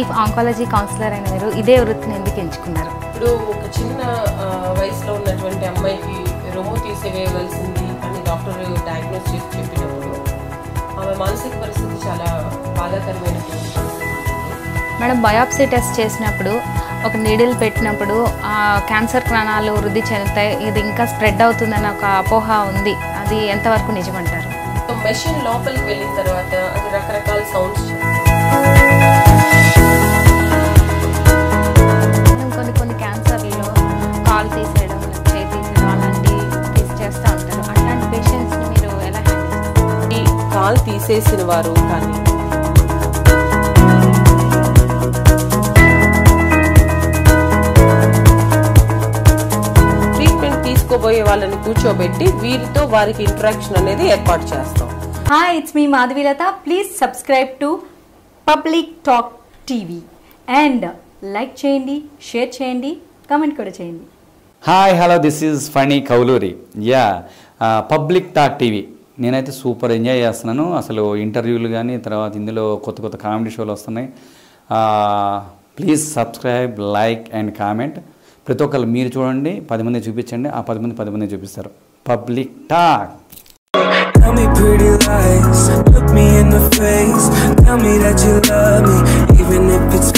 Oncology councillor అయిన మీరు ఇదే వృత్తిని ఎందుకు ఎంచుకున్నారు? ఇప్పుడు ఒక చిన్న వయసులో ఉన్నటువంటి అమ్మాయికి రొమ్ము తీసివేయవలసింది అని డాక్టర్ డయాగ్నోస్ చేసి చెప్పినప్పుడు ఆమె మానసిక పరిస్థితి చాలా బాధాకరమైనటువంటి పరిస్థితి. మేడం బయాప్సీ టెస్ట్ చేసినప్పుడు ఒక నీడిల్ పెట్టినప్పుడు ఆ క్యాన్సర్ కణాలు వృద్ధి చెందుతాయి ఇది ఇంకా స్ప్రెడ్ అవుతుందని ఒక అపోహ ఉంది. అది ఎంతవరకు నిజమంటారు? మెషిన్ లోపలికి వెళ్ళిన తర్వాత అది రకరకాల సౌండ్స్ పేషెంట్స్ని మీరు ఎలా కాల్ తీసేసిన వారు కానీ. ట్రీట్మెంట్ తీసుకోబోయే వాళ్ళని కూర్చోబెట్టి వీరితో వారికి ఇంటరాక్షన్ అనేది ఏర్పాటు చేస్తాం. Hi, it's me Madhvilata. Please subscribe to Public Talk TV and like చేయండి షేర్ చేయండి కామెంట్ కూడా చేయండి. Hi hello this is Phani Kowluri ya public thought TV. నేనైతే సూపర్ ఎంజాయ్ చేస్తున్నాను. అసలు ఇంటర్వ్యూలు కానీ తర్వాత ఇందులో కొత్త కొత్త కామెడీ షోలు వస్తున్నాయి. Please subscribe like and comment. ప్రతి ఒక్కరు మీరు చూడండి పది మంది చూపించండి. ఆ పది మంది పది మంది చూపిస్తారు. Public talk. Tell me pretty lies, look me in the face. Tell me that you love me, even if it's